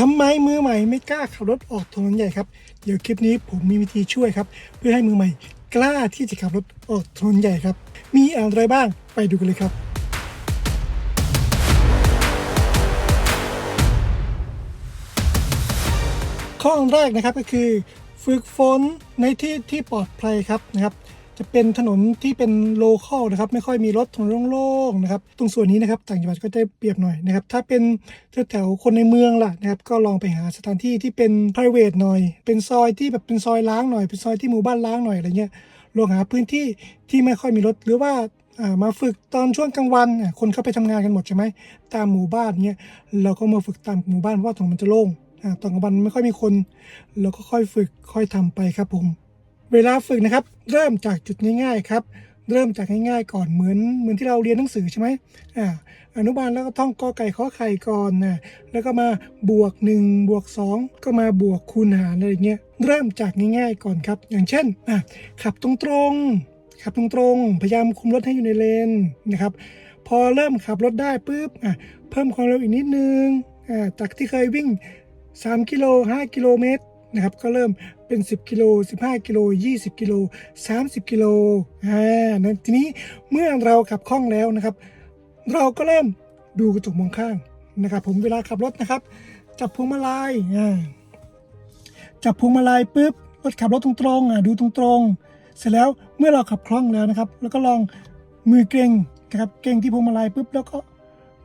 ทำไมมือใหม่ไม่กล้าขับรถออกถนนใหญ่ครับ เดี๋ยวคลิปนี้ผมมีวิธีช่วยครับ เพื่อให้มือใหม่กล้าที่จะขับรถออกถนนใหญ่ครับ มีอะไรบ้างไปดูกันเลยครับ ข้อแรกนะครับก็คือ ฝึกฝนในที่ที่ปลอดภัยครับนะครับ จะเป็นถนนที่เป็นโลเคอลนะครับไม่ค่อยมีรถถนนโล่งๆนะครับตรงส่วนนี้นะครับต่างจังหวัดก็จะเปรียบหน่อยนะครับถ้าเป็นแถวๆคนในเมืองล่ะนะครับก็ลองไปหาสถานที่ที่เป็น p r i v a t หน่อย เป็นซอยที่แบบเป็นซอยล้างหน่อย เป็นซอยที่หมู่บ้านล้างหน่อยอะไรเงี้ยลองหาพื้นที่ที่ไม่ค่อยมีรถหรือว่ามาฝึกตอนช่วงกลางวันคนเข้าไปทำงานกันหมดใช่ไหมตามหมู่บ้านเงี้ยเราก็มาฝึกตามหมู่บ้านเพราะว่าถนนมันจะโล่งอ่าตอนกลางวันไม่ค่อยมีคน เราก็ค่อยฝึกค่อยทำไปครับผม เวลาฝึกนะครับ เริ่มจากจุดง่ายๆครับ เริ่มจากง่ายๆ ก่อนเหมือนเหมือนที่เราเรียนหนังสือใช่ไหมอ่าอนุบาลแล้วก็ท่องกอไก่ข้อไข่ก่อนนะแล้วก็มาบวก1บวก2 ก็มาบวกคูณหารอะไรเงี้ยเริ่มจากง่ายๆก่อนครับ อย่างเช่นอะขับตรงๆขับตรงๆพยายามคุมรถให้อยู่ในเลนนะครับ พอเริ่มขับรถได้ปุ๊บอะเพิ่มความเร็วอีกนิดนึงอ่าจากที่เคยวิ่ง 3 กิโล 5 กิโลเมตร นะครับก็เริ่มเป็น 10 กิโล 15 กิโล 20 กิโล 30 กิโลอ่านะทีนี้เมื่อเราขับคล่องแล้วนะครับ เราก็เริ่มดูกระจกมองข้างนะครับ ผมเวลาขับรถนะครับ จับพวงมาลัยอ่าจับพวงมาลัยปุ๊บรถขับรถตรงๆอะดูตรงๆ เสร็จแล้วเมื่อเราขับคล่องแล้วนะครับ แล้วก็ลองมือเกรงนะครับเกรงที่พวงมาลัยปุ๊บแล้วก็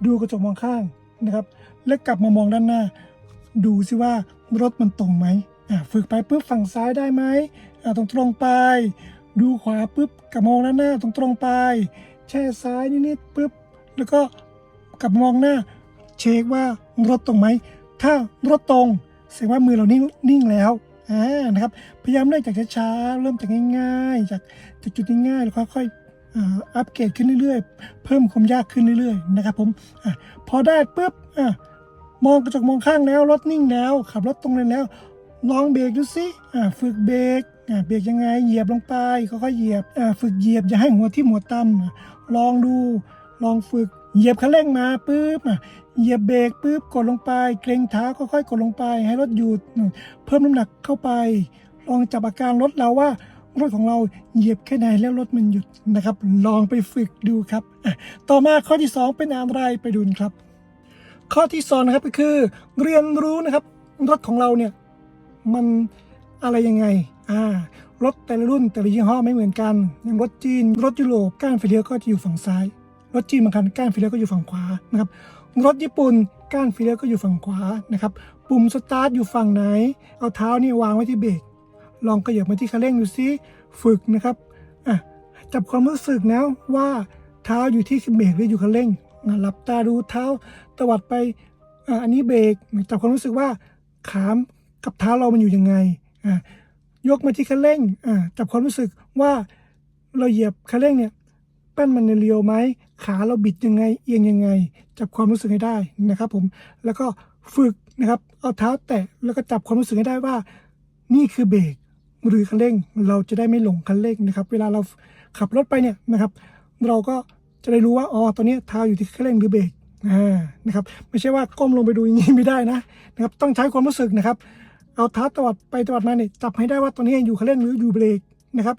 ดูกระจกมองข้างนะครับ แล้วกลับมามองด้านหน้า ดูสิว่ารถมันตรงไหม ฝึกไปปุ๊บฝั่งซ้ายได้ไหมตรงตรงไป ดูขวาปุ๊บกลับมองด้าหน้าตรงตรงไป แช่ซ้ายนิดๆปุ๊บแล้วก็กลับมองหน้า เช็คว่ารถตรงไหม ถ้ารถตรงแสดงว่ามือเรานิ่งนิ่งแล้วอ่านะครับพยายามเริ่มจากช้าๆเริ่มจากง่าย ๆ จากจากจุดง่ายๆแล้วค่อยๆอ,อัปเกรดขึ้นเรื่อยๆ เพิ่มความยากขึ้นเรื่อยๆนะครับผมอพอได้ปุ๊บอมองกระจกมองข้างแล้วรถนิ่งแล้วขับรถตรงเลยแล้ว ลองเบรกดูสิฝึกเบรกเบรกยังไง เหยียบลงไปค่อยๆเหยียบฝึกเหยียบอย่าให้หัวที่หัวต่ำลองดู ลองฝึก เหยียบคันเร่งมาปุ๊บเหยียบเบรกปุ๊บกดลงไป เกรงเท้าค่อยๆกดลงไป ให้รถหยุด เพิ่มน้ำหนักเข้าไป ลองจับอาการรถเราว่ารถของเราเหยียบแค่ไหนแล้วรถมันหยุดนะครับ ลองไปฝึกดูครับ ต่อมาข้อที่สองเป็นอะไรไปดูนครับ ข้อที่สองนะครับก็คือ เรียนรู้นะครับ รถของเราเนี่ย มันอะไรยังไง อ่ารถแต่ละรุ่นแต่ละยี่ห้อไม่เหมือนกันอย่างรถจีน รถยุโรปก้านไฟเลี้ยวก็จะอยู่ฝั่งซ้าย รถจีนบางคันก้านไฟเลี้ยวก็อยู่ฝั่งขวานะครับ รถญี่ปุ่นก้านไฟเลี้ยวก็อยู่ฝั่งขวานะครับ ปุ่มสตาร์ทอยู่ฝั่งไหน เอาเท้านี่วางไว้ที่เบรก ลองขยับมาที่คันเร่งดูซิ ฝึกนะครับ อะ จับความรู้สึกนะว่าเท้าอยู่ที่เบรกหรืออยู่คันเร่งหลับตาดูเท้าตวัดไปอะอันนี้เบรกจับความรู้สึกว่าขาม กับเท้าเรามันอยู่ยังไงอะยกมาที่คันเร่งอะจับความรู้สึกว่าเราเหยียบคันเร่งเนี่ยแป้นมันเรียวไหมขาเราบิดยังไง เอียงยังไง จับความรู้สึกให้ได้นะครับ ผมแล้วก็ฝึกนะครับเอาเท้าแตะแล้วก็จับความรู้สึกให้ได้ว่า นี่คือเบรกหรือคันเร่งเราจะได้ไม่หลงคันเร่งนะครับ เวลาเราขับรถไปเนี่ยนะครับ เราก็จะได้รู้ว่าอ๋อตอนนี้เท้าอยู่ที่คันเร่งหรือเบรกอ่านะครับไม่ใช่ว่าก้มลงไปดูอย่างนี้ไม่ได้นะนะครับ ต้องใช้ความรู้สึกนะครับ เอาเท้าตวัดไปตวัดมาเนี่ยจับให้ได้ว่าตอนนี้อยู่คันเร่งหรืออยู่เบรกนะครับ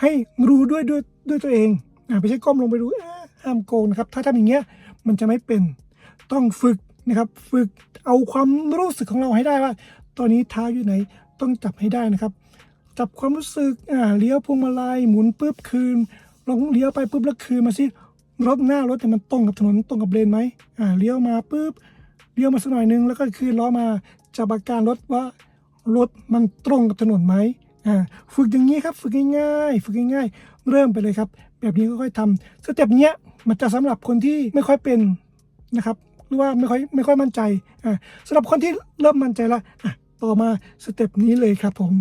ให้รู้ด้วยด้วยด้วยตัวเองอ่าไม่ใช่ก้มลงไปดูเอ๊ะห้ามโกงนะครับ ถ้าทำอย่างเงี้ยมันจะไม่เป็นต้องฝึกนะครับ ฝึกเอาความรู้สึกของเราให้ได้ว่า ตอนนี้เท้าอยู่ไหนต้องจับให้ได้นะครับ จับความรู้สึกอ่าเลี้ยวพวงมาลัยหมุนปุ๊บคืนลองเลี้ยวไปปุ๊บแล้วคืนมาสิรถหน้ารถเนี่ยมันตรงกับถนนตรงกับเลนไหมอ่าเลี้ยวมาปุ๊บเลี้ยวมาสักหน่อยนึงแล้วก็คืนล้อมา จับอาการรถว่ารถมันตรงกับถนนไหมอ่าฝึกอย่างนี้ครับฝึกง่ายๆฝึกง่ายๆ เริ่มไปเลยครับ แบบนี้ค่อยๆทำสเต็ปเนี้ยมันจะสำหรับคนที่ไม่ค่อยเป็นนะครับหรือว่าไม่ค่อยไม่ค่อยมั่นใจอ่าสำหรับคนที่เริ่มมั่นใจแล้วอะต่อมาสเต็ปนี้เลยครับผม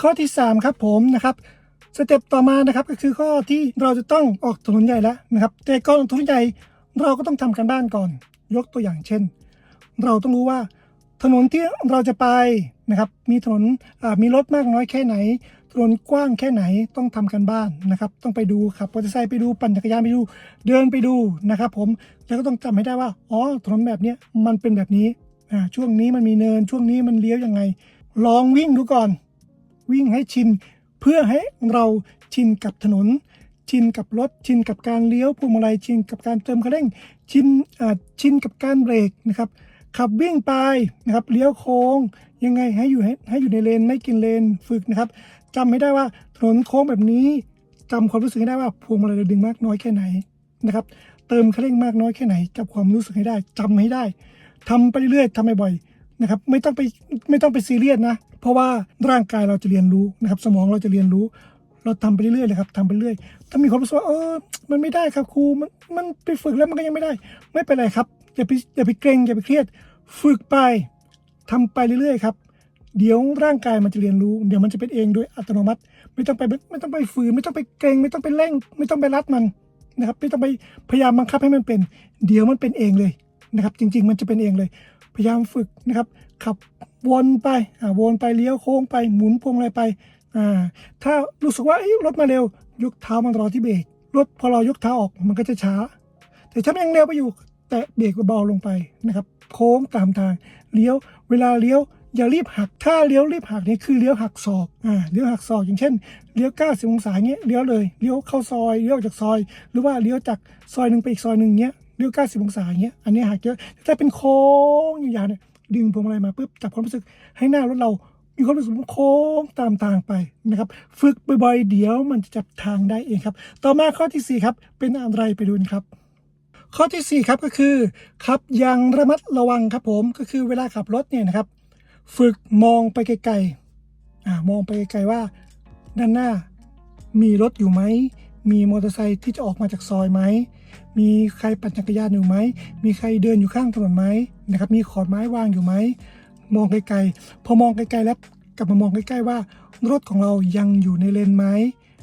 ข้อที่ 3 ครับผมนะครับสเต็ปต่อมานะครับก็คือข้อที่เราจะต้องออกถนนใหญ่แล้วนะครับแต่ก่อนถนนใหญ่เราก็ต้องทำการบ้านก่อน ยกตัวอย่างเช่น เราต้องรู้ว่า ถนนที่เราจะไปนะครับ มีถนนมีรถมากน้อยแค่ไหน ถนนกว้างแค่ไหนต้องทำกันบ้านนะครับ ต้องไปดูขับมอเตอร์ไซค์ไปดูปั่นจักรยานไปดู เดินไปดูนะครับ ผมแล้วก็ต้องจำให้ได้ว่าอ๋อถนนแบบนี้มันเป็นแบบนี้ช่วงนี้มันมีเนินช่วงนี้มันเลี้ยวยังไง ลองวิ่งดูก่อน วิ่งให้ชินเพื่อให้เราชินกับถนน ชินกับรถ ชินกับการเลี้ยวพวงมาลัยชินกับการเติมคันเร่ง ชินชินกับการเบรกนะครับ ขับวิ่งไปนะครับเลี้ยวโค้งยังไงให้อยู่ให้ให้อยู่ในเลนไม่กินเลนฝึกนะครับจำไม่ได้ว่าถนนโค้งแบบนี้จำความรู้สึกให้ได้ว่าพวงมาลัยดึงมากน้อยแค่ไหนนะครับ เติมคันเร่งมากน้อยแค่ไหนจับความรู้สึกให้ได้จำให้ได้ทำไปเรื่อยๆทำบ่อยๆนะครับ ไม่ต้องไปไม่ต้องไปซีเรียสนะ เพราะว่าร่างกายเราจะเรียนรู้นะครับ สมองเราจะเรียนรู้เราทำไปเรื่อยๆเลยครับทำไปเรื่อย ถ้ามีความรู้สึกว่าเออ มันไม่ได้ครับครู มัน มันไปฝึกแล้วมันก็ยังไม่ได้ ไม่เป็นไรครับ อย่าไปอย่าไปเกรงอย่าไปเครียด ฝึกไปทำไปเรื่อยๆครับ เดี๋ยวร่างกายมันจะเรียนรู้ เดี๋ยวมันจะเป็นเองโดยอัตโนมัติ ไม่ต้องไปไม่ต้องไปฝืน ไม่ต้องไปเกรงไม่ต้องไปเร่ง ไม่ต้องไปรัดมันนะครับ ไม่ต้องไปพยายามบังคับให้มันเป็น เดี๋ยวมันเป็นเองเลยนะครับ จริง ๆ มันจะเป็นเองเลย พยายามฝึกนะครับ ขับวนไปอ่าวนไปเลี้ยวโค้งไปหมุนพวงอะไรไปอ่าถ้ารู้สึกว่าเอ้ยรถมาเร็วยกเท้ามันรอที่เบรกรถพอเรายกเท้าออกมันก็จะช้า แต่ถ้ามันยังเร็วไปอยู่ แตะเบรกเบาลงไปนะครับโค้งตามทางเลี้ยว เวลาเลี้ยวอย่ารีบหักถ้าเลี้ยวรีบหักนี่คือเลี้ยวหักศอกอ่าเลี้ยวหักศอกอย่างเช่นเลี้ยว 90 องศาเงี้ยเลี้ยวเลยเลี้ยวเข้าซอยเลี้ยวออกจากซอย หรือว่าเลี้ยวจากซอยหนึ่งไปอีกซอยหนึ่งเงี้ยเลี้ยว 90 องศาเงี้ยอันนี้หักเยอะถ้าเป็นโค้งยาวๆเนี่ยดึงพวงมาลัยมาปุ๊บจับความรู้สึกให้หน้ารถเรามีความรู้สึกโค้งตามทางไปนะครับ ฝึกบ่อยๆเดี๋ยวมันจะจับทางได้เองครับ ต่อมาข้อที่สี่ครับ เป็นอะไรไปดูนะครับ ข้อที่ 4 ครับก็คือ ขับอย่างระมัดระวังครับผมก็คือเวลาขับรถเนี่ยนะครับ ฝึกมองไปไกลๆอ่ามองไปไกลๆว่า ด้านหน้ามีรถอยู่ไหม มีมอเตอร์ไซค์ที่จะออกมาจากซอยไหม มีใครปั่นจักรยานอยู่ไหม มีใครเดินอยู่ข้างถนนไหมนะครับ มีขอนไม้วางอยู่ไหม มองไกลๆ พอมองไกลๆแล้วกลับมามองใกล้ๆว่า รถของเรายังอยู่ในเลนไหม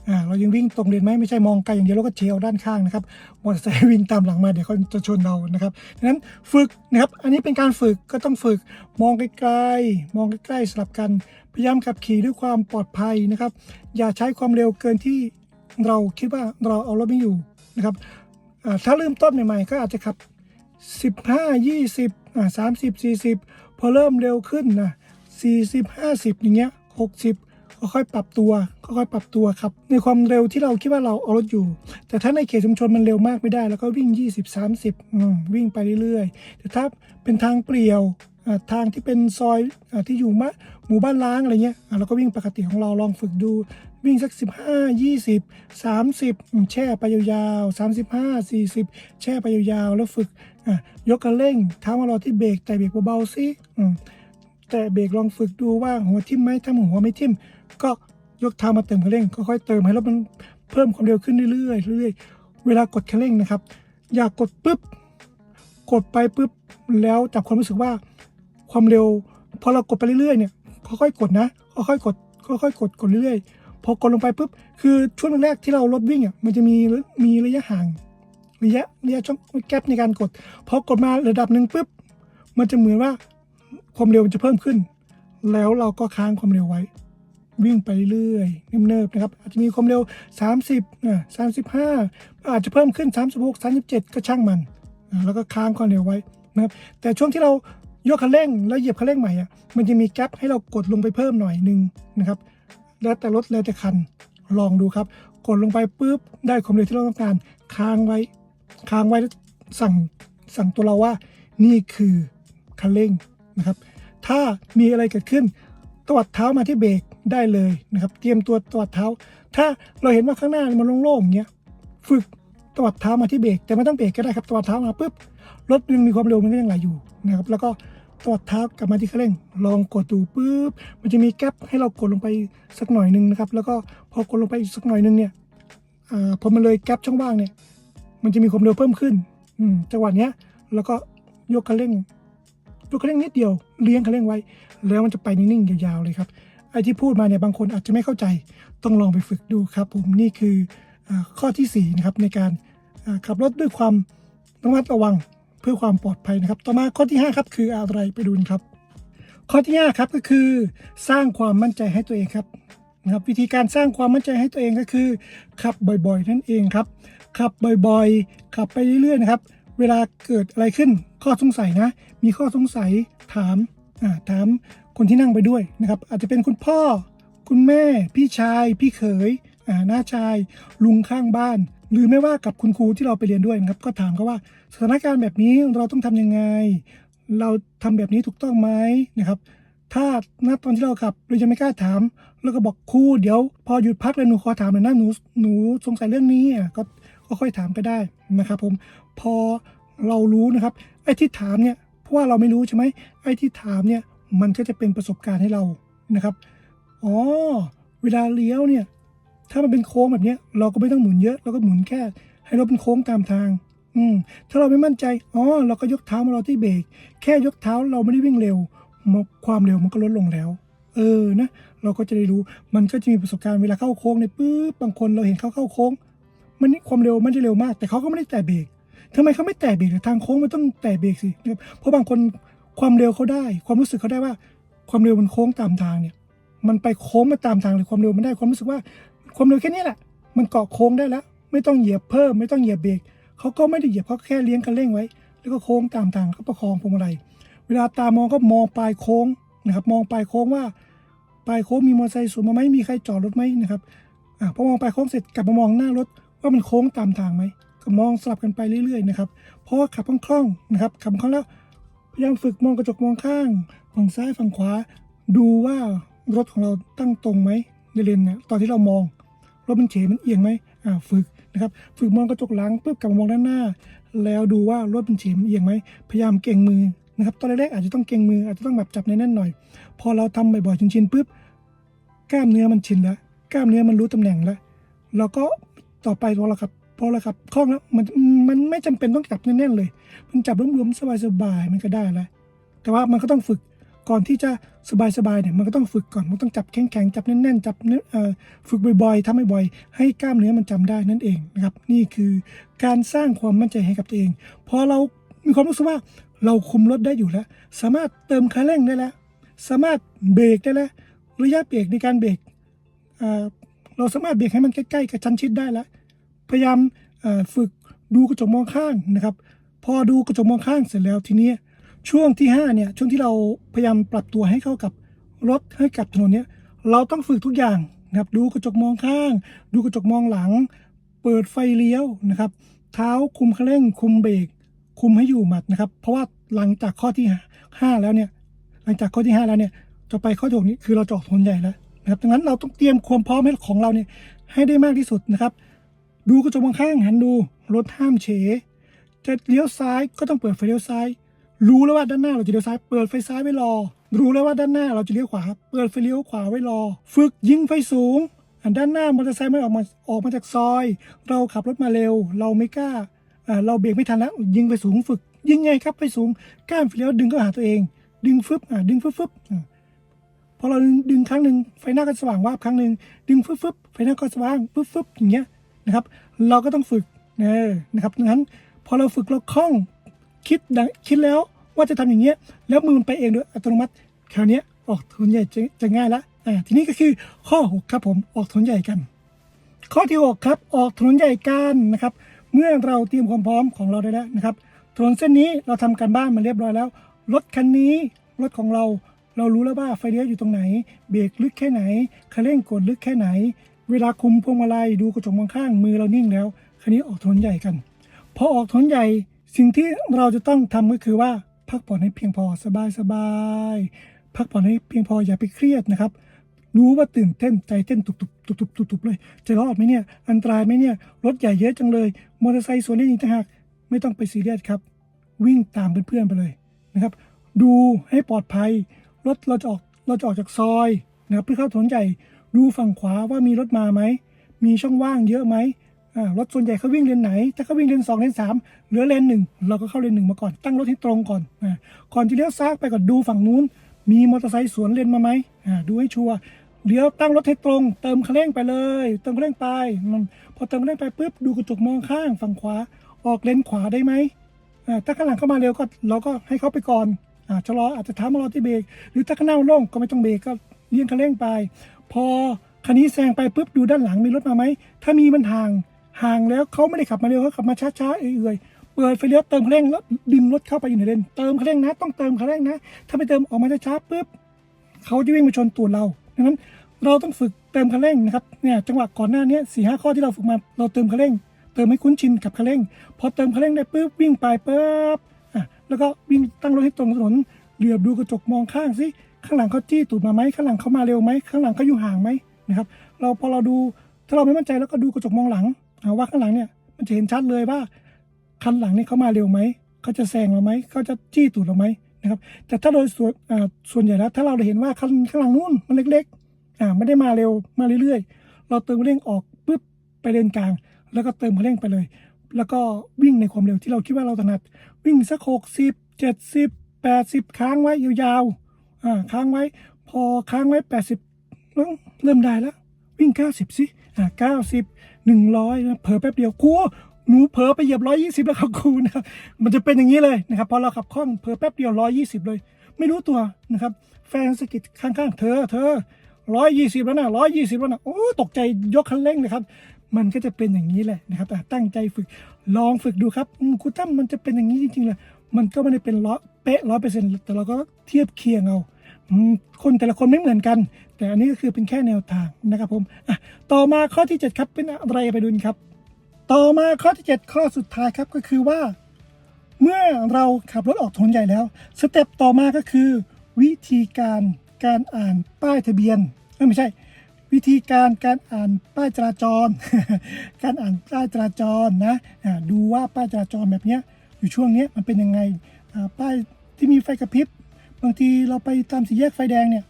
อ่าเรายังวิ่งตรงเลนไหมไม่ใช่มองไกลอย่างเดียวแล้วก็เฉียวด้านข้างนะครับมอเตอร์ไซค์วิ่งตามหลังมาเดี๋ยวเขาจะชนเรานะครับดังนั้นฝึกนะครับอันนี้เป็นการฝึกก็ต้องฝึกมองไกลๆมองใกล้ๆสลับกันพยายามขับขี่ด้วยความปลอดภัยนะครับ อย่าใช้ความเร็วเกินที่เราคิดว่าเราเอารถไม่อยู่นะครับอ่าถ้าเริ่มต้นใหม่ๆ ก็อาจจะขับ 15 20อ่า30 40 พอเริ่มเร็วขึ้นนะ40 50 อย่างเงี้ย 60 ค่อยๆปรับตัวค่อยๆปรับตัวครับในความเร็วที่เราคิดว่าเราเอารถอยู่ แต่ถ้าในเขตชุมชนมันเร็วมากไม่ได้ แล้วก็วิ่ง 20 30อืมวิ่งไปเรื่อยๆ แต่ถ้าเป็นทางเปลี่ยวทางที่เป็นซอยอที่อยู่มะหมู่บ้านล้างอะไรเงี้ยเราก็วิ่งปกติของเราลองฝึกดู วิ่งสัก 15 20 30อืมแช่ไปยาวๆ 35 40 แช่ไปยาวๆ แล้วฝึกยกกระเร่งเท้ามารอที่เบรกแต่เบรกเบาๆสิแต่เบรกลองฝึกดูว่าหัวทิ่มไหมถ้าหัวไม่ทิ่ม ก็ยกเท้ามาเติมคันเร่งค่อยๆเติมให้รถมันเพิ่มความเร็วขึ้นเรื่อยๆเรื่อยๆเวลากดคันเร่งนะครับ อย่ากดปุ๊บกดไปปุ๊บแล้วจับความรู้สึกว่าความเร็วพอเรากดไปเรื่อยๆเนี่ยค่อยๆกดนะค่อยๆกดค่อยๆกดกดเรื่อยๆพอกดลงไปปุ๊บคือช่วงแรกที่เรารถวิ่งอะมันจะมีมีระยะห่างระยะระยะช่องแกลในการกดพอกดมาระดับหนึ่งปุ๊บมันจะเหมือนว่าความเร็วมันจะเพิ่มขึ้น แล้วเราก็ค้างความเร็วไว้ วิ่งไปเรื่อยๆเนิบๆนะครับอาจจะมีความเร็ว 30อ่า35 อาจจะเพิ่มขึ้น 36 37 ก็ช่างมันแล้วก็ค้างความเร็วไว้นะครับแต่ช่วงที่เรายกคันเร่งแล้วเหยียบคันเร่งใหม่อะมันจะมีแกลบให้เรากดลงไปเพิ่มหน่อยหนึงนะครับแล้วแต่รถแล้วแต่คันลองดูครับ กดลงไปปุ๊บได้ความเร็วที่เราต้องการค้างไว้ค้างไว้แล้วสั่งสั่งตัวเราว่านี่คือคันเร่งนะครับ ถ้ามีอะไรเกิดขึ้น ตวัดเท้ามาที่เบรกได้เลยนะครับ เตรียมตัวตวัดเท้า ถ้าเราเห็นว่าข้างหน้ามันโล่งๆอย่างเงี้ยฝึกตวัดเท้ามาที่เบรกแต่ไม่ต้องเบรกก็ได้ครับตวัดเท้ามาปุ๊บรถยังมีความเร็วมันก็ยังไหลอยู่นะครับแล้วก็ตวัดเท้ากลับมาที่เคันเร่ง ลองกดดูปุ๊บมันจะมีแกลบให้เรากดลงไปสักหน่อยหนึ่งนะครับแล้วก็พอกดลงไปอีกสักหน่อยหนึ่งเนี่ยอ่าพอมันเลยแกลบช่องว่างเนี่ยมันจะมีความเร็วเพิ่มขึ้นอืมจังหวะเนี้ยแล้วก็ยกคันเร่ง ยกคันเร่งนิดเดียวเลี้ยงคันเร่งไว้ แล้วมันจะไปนิ่งๆยาวๆเลยครับไอ้ที่พูดมาเนี่ยบางคนอาจจะไม่เข้าใจต้องลองไปฝึกดูครับ ผมนี่คืออข้อที่4นะครับในการขับรถด้วยความระมัดระวังเพื่อความปลอดภัยนะครับ ต่อมาข้อที่ 5 ครับ คืออะไรไปดูนครับ ข้อที่5ครับก็คือสร้างความมั่นใจให้ตัวเองครับนะครับ วิธีการสร้างความมั่นใจให้ตัวเองก็คือ ขับบ่อยๆ นั่นเองครับ ขับบ่อยๆ ขับไปเรื่อยๆนะครับ เวลาเกิดอะไรขึ้นข้อสงสัยนะ มีข้อสงสัยถามถามคนที่นั่งไปด้วยนะครับ อาจจะเป็นคุณพ่อ คุณแม่ พี่ชาย พี่เขยน้าชาย ลุงข้างบ้าน หรือไม่ว่ากับคุณครูที่เราไปเรียนด้วยนะครับ ก็ถามเขาว่าสถานการณ์แบบนี้เราต้องทำยังไง เราทำแบบนี้ถูกต้องไหมนะครับ ถ้าณตอนที่เราขับเรายังไม่กล้าถาม แล้วก็บอกครูเดี๋ยว พอหยุดพักแล้วหนูขอถามหน่อยนะหนูหนูสงสัยเรื่องนี้อะก็ ก็ค่อยถามก็ได้นะครับผมพอเรารู้นะครับ ไอ้ที่ถามเนี่ยเพราะว่าเราไม่รู้ใช่ไหมไอ้ที่ถามเนี่ยมันก็จะเป็นประสบการณ์ให้เรานะครับอ๋อเวลาเลี้ยวเนี่ยถ้ามันเป็นโค้งแบบนี้เราก็ไม่ต้องหมุนเยอะเราก็หมุนแค่ ให้รถเป็นโค้งตามทาง อืมถ้าเราไม่มั่นใจอ๋อเราก็ยกเท้ามารอที่เบรกแค่ยกเท้าเราไม่ได้วิ่งเร็ว ความเร็วมันก็ลดลงแล้ว เออนะ เราก็จะได้รู้มันก็จะมีประสบการณ์เวลาเข้าโค้งเนี่ยปุ๊บบางคนเราเห็นเขาเข้าโค้ง มันความเร็วมันจะเร็วมาก แต่เขาก็ไม่ได้แตะเบรกทำไมเขาไม่แตะเบรกทางโค้งมันต้องแตะเบรกสิเพราะบางคนความเร็วเขาได้ ความรู้สึกเขาได้ว่า ความเร็วมันโค้งตามทางเนี่ย มันไปโค้งมาตามทางเลยความเร็วมันได้ความรู้สึกว่า ความเร็วแค่นี้แหละ มันเกาะโค้งได้แล้ว ไม่ต้องเหยียบเพิ่ม ไม่ต้องเหยียบเบรกเขาก็ไม่ได้เหยียบเขาแค่เลี้ยงคันเร่งไว้ แล้วก็โค้งตามทางเขาประคองพวงมาลัยเวลาตามองก็มองปลายโค้งนะครับ มองปลายโค้งว่าปลายโค้งมีมอเตอร์ไซค์สวนมาไหมมีใครจอดรถไหมนะครับอ่าพอมองปลายโค้งเสร็จกลับมามองหน้ารถ ว่ามันโค้งตามทางไหมก็มองสลับกันไปเรื่อยๆนะครับเพราะว่าขับคล่องๆนะครับขับคล่องแล้วพยายามฝึกมองกระจกมองข้างฝั่งซ้ายฝั่งขวา ดูว่ารถของเราตั้งตรงไหมในเลนเนี่ยตอนที่เรามองรถมันเฉมันเอียงไหมอ่าฝึกนะครับฝึกมองกระจกหลังปุ๊บกลับมามองด้านหน้า แล้วดูว่ารถมันเฉมันเอียงไหมพยายามเก่งมือนะครับตอนแรกๆอาจจะต้องเก่งมืออาจจะต้องแบบจับในแน่นๆหน่อย พอเราทำบ่อยๆชินๆปุ๊บกล้ามเนื้อมันชินแล้วกล้ามเนื้อมันรู้ตำแหน่งแล้วเราก็ ต่อไปพอเราขับพอเราขับคล่องแล้วมันมันไม่จำเป็นต้องจับแน่นๆเลย มันจับรวมๆสบายๆมันก็ได้แล้วแต่ว่ามันก็ต้องฝึกก่อนที่จะสบายๆเนี่ยมันก็ต้องฝึกก่อนมันต้องจับแข็งๆจับแน่นๆจับเนื้อฝึกบ่อยๆทำบ่อยๆให้กล้ามเนื้อมันจำได้นั่นเองนะครับนี่คือการสร้างความมั่นใจให้กับตัวเองพอเรามีความรู้สึกว่าเราคุมรถได้อยู่แล้ว สามารถเติมคันเร่งได้แล้ว สามารถเบรกได้แล้ว ระยะเบรกในการเบรก เราสามารถเบรกให้มันใกล้ๆกับชั้นชิดได้แล้ว พยายามฝึกดูกระจกมองข้างนะครับ พอดูกระจกมองข้างเสร็จแล้วทีนี้ช่วงที่5เนี่ยช่วงที่เราพยายามปรับตัวให้เข้ากับรถให้กับถนนเนี่ยเราต้องฝึกทุกอย่างนะครับดูกระจกมองข้าง ดูกระจกมองหลัง เปิดไฟเลี้ยวนะครับ เท้าคุมคเร่ง คุมเบรกคุมให้อยู่หมัดนะครับ เพราะว่าหลังจากข้อที่ห้าแล้วเนี่ยหลังจากข้อที่ 5 แล้วเนี่ยต่อไปข้อที่หกนี้คือเราจะออกถนนใหญ่แล้ว นะครับดังนั้นเราต้องเตรียมความพร้อมให้ของเราเนี่ยให้ได้มากที่สุดนะครับ ดูกระจกมองข้างหันดูรถห้ามเฉจะเลี้ยวซ้ายก็ต้องเปิดไฟเลี้ยวซ้าย รู้แล้วว่าด้านหน้าเราจะเลี้ยวซ้าย เปิดไฟซ้ายไว้รอ รู้แล้วว่าด้านหน้าเราจะเลี้ยวขวา เปิดไฟเลี้ยวขวาไว้รอ ฝึกยิงไฟสูงด้านหน้ามอเตอร์ไซค์ไม่ออกมาออกมาจากซอย เราขับรถมาเร็ว เราไม่กล้าเราเบรกไม่ทันแล้วยิงไฟสูงฝึก ยิงไงครับไฟสูงก้านไฟเลี้ยวดึงเข้าหาตัวเอง ดึงฟึบดึงฟึบฟึบ พอเราดึงครั้งหนึ่งไฟหน้าก็สว่างวาบครั้งหนึ่งดึงฟึบฟึบไฟหน้าก็สว่างฟึบฟึบอย่างเงี้ยนะครับ เราก็ต้องฝึกนะครับดังนั้นพอเราฝึกเราคล่องคิดดังคิดแล้วว่าจะทำอย่างเงี้ยแล้วมือมันไปเองโดยอัตโนมัติคราวนี้ออกถนนใหญ่จะจะง่ายละอ่าทีนี้ก็คือข้อหกครับผมออกถนนใหญ่กัน ข้อที่ 6 ครับ ออกถนนใหญ่กันนะครับ เมื่อเราเตรียมความพร้อมของเราได้แล้วนะครับถนนเส้นนี้เราทำการบ้านมาเรียบร้อยแล้วรถคันนี้รถของเรา เรารู้แล้วว่าไฟเลี้ยวอยู่ตรงไหน เบรกลึกแค่ไหนคันเร่งกดลึกแค่ไหน เวลาคุมพวงมาลัยดูกระจกมองข้างมือเรานิ่งแล้วคันนี้ออกถนนใหญ่กัน พอออกถนนใหญ่สิ่งที่เราจะต้องทำก็คือว่าพักผ่อนให้เพียงพอสบายสบายพักผ่อนให้เพียงพออย่าไปเครียดนะครับ รู้ว่าตื่นเต้นใจเต้นตุบตุบตุบตุบตุบตุบเลยจะรอดไหมเนี่ย อันตรายไหมเนี่ย รถใหญ่เยอะจังเลย มอเตอร์ไซค์สวนเล่นอีกต่างหากไม่ต้องไปซีเรียสครับ วิ่งตามเพื่อนๆไปเลยนะครับ ดูให้ปลอดภัย รถเราจะออกเราจะออกจากซอยนะครับเพื่อเข้าถนนใหญ่ดูฝั่งขวาว่ามีรถมาไหมมีช่องว่างเยอะไหมรถส่วนใหญ่เขาวิ่งเลนไหน ถ้าเขาวิ่งเลนสองเลนสามเหลือเลนหนึ่งเราก็เข้าเลนหนึ่งมาก่อนตั้งรถให้ตรงก่อนอก่อนจะเลี้ยวซ้ายไปก่อนดูฝั่งนู้น มีมอเตอร์ไซค์สวนเลนมาไหมดูให้ชัวร์เลี้ยวตั้งรถให้ตรง เติมคันเร่งไปเลย เติมคันเร่งไปพอเติมคันเร่งไปปุ๊บดูกระจกมองข้างฝั่งขวา ออกเลนขวาได้ไหมถ้าข้างหลังเข้ามาเร็วก็เราก็ให้เขาไปก่อน ชะลออาจจะท้ามารอที่เบรกหรือถ้าข้างหน้าโล่งก็ไม่ต้องเบรกก็เลี้ยงคันเร่งไป พอคันนี้แซงไปปุ๊บดูด้านหลังมีรถมาไหมถ้ามีมันห่างห่างแล้วเขาไม่ได้ขับมาเร็วเขาขับมาช้าๆเอื่อยๆเปิดไฟเลี้ยวเติมคันเร่งแล้วดึงรถเข้าไปอยู่ในเลนเติมคันเร่งนะต้องเติมคันเร่งนะ ถ้าไม่เติมออกมาช้าๆปุ๊บเขาจะวิ่งมาชนตูดเราดังนั้นเราต้องฝึกเติมคันเร่งนะครับเนี่ยจังหวะก่อนหน้านี้สี่ห้าข้อที่เราฝึกมาเราเติมคันเร่ง เติมให้คุ้นชินกับคันเร่ง พอเติมคันเร่งได้ปุ๊บวิ่งไปปุ๊บ แล้วก็วิ่งตั้งรถให้ตรงถนนเหลือบดูกระจกมองข้างสิข้างหลังเขาจี้ตูดมาไหมข้างหลังเขามาเร็วไหมข้างหลังเขาอยู่ห่างไหมนะครับ เราพอเราดูถ้าเราไม่มั่นใจแล้วก็ดูกระจกมองหลังว่าข้างหลังเนี่ยมันจะเห็นชัดเลยว่าคันหลังนี่เขามาเร็วไหมเขาจะแซงเราไหมเขาจะจี้ตูดเราไหมนะครับแต่ถ้าโดยส่วนส่วนใหญ่แล้วถ้าเราเห็นว่าคันข้างหลังนู้นมันเล็กๆอ่าไม่ได้มาเร็วมาเรื่อยๆ เราเติมเร่งออกปุ๊บไปเลนกลาง แล้วก็เติมเร่งไปเลย แล้วก็วิ่งในความเร็วที่เราคิดว่าเราถนัดวิ่งสักหกสิบเจ็ดสิบแปดสิบค้างไว้ยาวๆอ่าค้างไว้ พอค้างไว้แปดสิบเริ่มได้แล้ว วิ่ง90สิบซิอ่า90 100นะเผลอแป๊บเดียวครูหนูเผลอไปเหยียบ120แล้วครับครูนะครับมันจะเป็นอย่างนี้เลยนะครับพอเราขับคล่องเผลอแป๊บเดียว120เลย ไม่รู้ตัวนะครับ แฟนสะกิดข้างๆ เธอเธอ120แล้วนะ120แล้วนะโอ้ตกใจยกคันเร่งเลยครับ มันก็จะเป็นอย่างนี้แหละนะครับแต่ตั้งใจฝึกลองฝึกดูครับครูตั้มมันจะเป็นอย่างนี้จริงๆเลยมันก็ไม่ได้เป็นร้อยเป๊ะร้อยเปอร์เซ็นต์แต่เราก็เทียบเคียงเอาคนแต่ละคนไม่เหมือนกัน แต่อันนี้ก็คือเป็นแค่แนวทางนะครับผมอะต่อมาข้อที่ 7 ครับเป็นอะไรไปดูนครับ ต่อมาข้อที่ 7 ข้อสุดท้ายครับก็คือว่า เมื่อเราขับรถออกถนนใหญ่แล้วสเต็ปต่อมาก็คือ วิธีการการอ่านป้ายทะเบียนไม่ใช่ วิธีการการอ่านป้ายจราจร การอ่านป้ายจราจรนะดูว่าป้ายจราจรแบบเนี้ยอยู่ช่วงนี้มันเป็นยังไงป้ายที่มีไฟกระพริบบางทีเราไปตามสี่แยกไฟแดงเนี่ย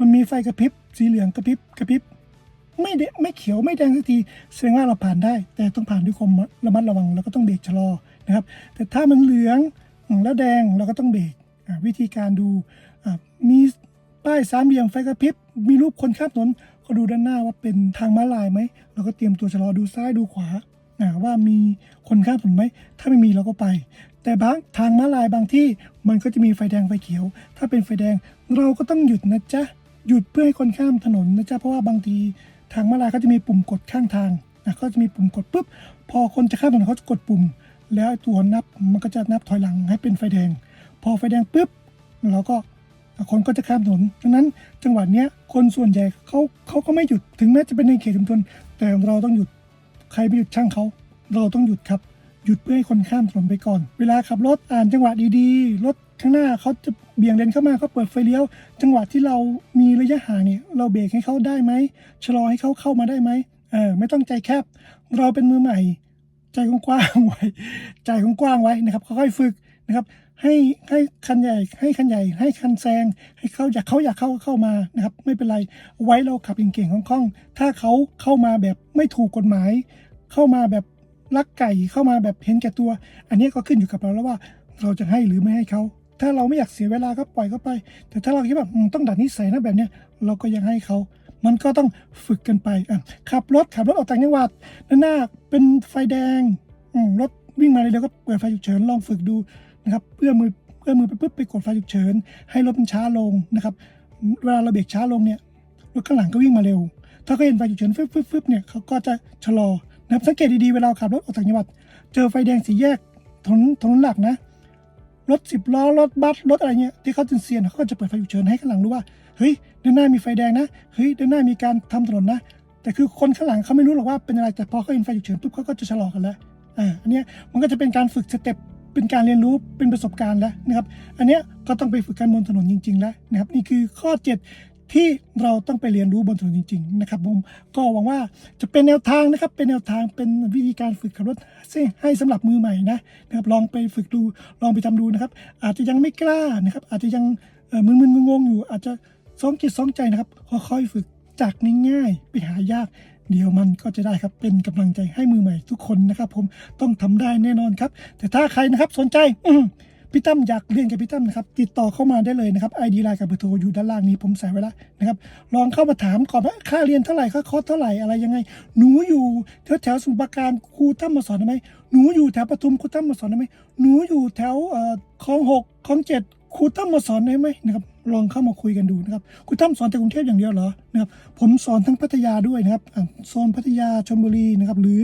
มันมีไฟกระพริบสีเหลืองกระพริบกระพริบไม่เดไม่เขียวไม่แดงสักทีแสดงว่าเราผ่านได้ แต่ต้องผ่านด้วยความระมัดระวังแล้วก็ต้องเบรกชะลอนะครับ แต่ถ้ามันเหลืองแล้วแดงเราก็ต้องเบรกวิธีการดูมีป้ายสามเหลี่ยมไฟกระพริบ มีรูปคนข้ามถนนก็ดูด้านหน้าว่าเป็นทางม้าลายไหมเราก็เตรียมตัวชะลอดูซ้ายดูขวาว่ามีคนข้ามถนนไหม ถ้าไม่มีเราก็ไป แต่บางทางม้าลายบางที่มันก็จะมีไฟแดงไฟเขียว ถ้าเป็นไฟแดงเราก็ต้องหยุดนะจ๊ะ หยุดเพื่อให้คนข้ามถนนนะจ๊ะ เพราะว่าบางทีทางม้าลายเขาจะมีปุ่มกดข้างทางนะเขาจะมีปุ่มกดปุ๊บ พอคนจะข้ามถนนเขาจะกดปุ่ม แล้วตัวนับมันก็จะนับถอยหลังให้เป็นไฟแดง พอไฟแดงปุ๊บเราก็ คนก็จะข้ามถนนดังนั้นจังหวะเนี้ยคนส่วนใหญ่เขาเขาก็ไม่หยุดถึงแม้จะเป็นในเขตชุมชนแต่เราต้องหยุดใครไม่หยุดช่างเขา เราต้องหยุดครับหยุดเพื่อให้คนข้ามถนนไปก่อน เวลาขับรถอ่านจังหวะดีๆ รถข้างหน้าเขาจะเบี่ยงเลนเข้ามาเขาเปิดไฟเลี้ยว จังหวะที่เรามีระยะห่างเนี่ยเราเบรกให้เขาได้ไหมชะลอให้เขาเข้ามาได้ไหมเออไม่ต้องใจแคบ เราเป็นมือใหม่ ใจกว้างไว้ ใจกว้างไว้นะครับค่อยๆฝึกนะครับ ให้ให้คันใหญ่ให้คันใหญ่ ให้คันแซง ให้เขาอยากเขาอยากเข้าเข้ามานะครับ ไม่เป็นไรไว้เราขับเก่งๆคล่องๆถ้าเขาเข้ามาแบบไม่ถูกกฎหมาย เข้ามาแบบลักไก่เข้ามาแบบเห็นแก่ตัว อันนี้ก็ขึ้นอยู่กับเราแล้วว่าเราจะให้หรือไม่ให้เขาถ้าเราไม่อยากเสียเวลาก็ปล่อยเขาไป แต่ถ้าเราคิดแบบต้องดัดนิสัยนะแบบเนี้ยเราก็ยังให้เขามันก็ต้องฝึกกันไปอะขับรถขับรถออกต่างจังหวัดหน้าเป็นไฟแดงรถวิ่งมาเร็วก็เปิดไฟฉุกเฉินลองฝึกดู นะครับเพื่อมือเพื่อมือไปปุ๊บไปกดไฟฉุกเฉิน ให้รถมันช้าลงนะครับ เวลาเราเบรกช้าลงเนี่ยรถข้างหลังก็วิ่งมาเร็ว ถ้าเขาเห็นไฟฉุกเฉินฟึบฟึบฟึบเนี่ยเขาก็จะชะลอนะครับสังเกตดีๆเวลาขับรถออกต่างจังหวัด เจอไฟแดงสีแยกถนนถนนหลักนะรถสิบล้อรถบัสรถอะไรเงี้ยที่เขาจะเซียนเขาก็จะเปิดไฟฉุกเฉินให้ข้างหลังรู้ว่าเฮ้ยด้านหน้ามีไฟแดงนะเฮ้ยด้านหน้ามีการทำถนนนะ แต่คือคนข้างหลังเขาไม่รู้หรอกว่าเป็นอะไรแต่พอเขาเห็นไฟฉุกเฉินปุ๊บเขาก็จะชะลอกันแล้วอ่าอันเนี้ยมันก็จะเป็นการฝึกสเต็ป เป็นการเรียนรู้เป็นประสบการณ์แล้วนะครับอันเนี้ยก็ต้องไปฝึกกันบนถนนจริง ๆ แล้วนะครับนี่คือข้อ 7 ที่เราต้องไปเรียนรู้บนถนนจริง ๆ นะครับผมก็หวังว่าจะเป็นแนวทางนะครับเป็นแนวทางเป็นวิธีการฝึกขับรถให้สำหรับมือใหม่นะนะครับลองไปฝึกดูลองไปทำดูนะครับ อาจจะยังไม่กล้านะครับอาจจะยังเอ่อมึนๆงงๆอยู่ อาจจะสองจิตสองใจนะครับค่อยๆฝึกจากง่ายๆไปหายาก เดี๋ยวมันก็จะได้ครับเป็นกำลังใจให้มือใหม่ทุกคนนะครับ ผมต้องทำได้แน่นอนครับ แต่ถ้าใครนะครับสนใจพี่ตั้มอยากเรียนกับพี่ตั้มนะครับติดต่อเข้ามาได้เลยนะครับไอดีไลน์กับเบอร์โทรอยู่ด้านล่างนี้ผมใส่ไว้แล้วนะครับลองเข้ามาถามก่อนว่าค่าเรียนเท่าไหร่ค่าคอร์สเท่าไหร่อะไรยังไง หนูอยู่แถวแถวๆสมุทรปราการครูตั้มมาสอนได้ไหมหนูอยู่แถวปทุมครูตั้มมาสอนได้ไหมหนูอยู่แถวเอ่อคลองหกคลองเจ็ดครูตั้มมาสอนได้ไหมนะครับ ลองเข้ามาคุยกันดูนะครับครูตั้มสอนแต่กรุงเทพอย่างเดียวเหรอนะครับผมสอนทั้งพัทยาด้วยนะครับอะโซนพัทยาชลบุรีนะครับหรือ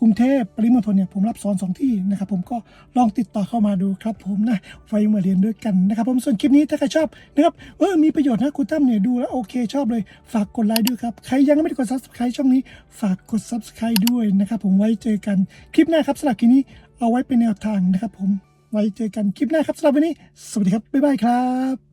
กรุงเทพปริมณฑลเนี่ยผมรับสอนสองที่นะครับผมก็ลองติดต่อเข้ามาดูครับ ผมนะไว้มาเรียนด้วยกันนะครับ ผมส่วนคลิปนี้ถ้าใครชอบนะครับเออมีประโยชน์นะคุณตั้มเนี่ยดูแล้วโอเคชอบเลยฝากกดไลค์ด้วยครับ ใครยังไม่ได้กด subscribe ช่องนี้ ฝากกด subscribe ด้วยนะครับผมไว้เจอกันคลิปหน้าครับสำหรับคลิปนี้เอาไว้เป็นแนวทางนะครับ ผมไว้เจอกันคลิปหน้าครับสำหรับวันนี้ สวัสดีครับบ๊ายบายครับ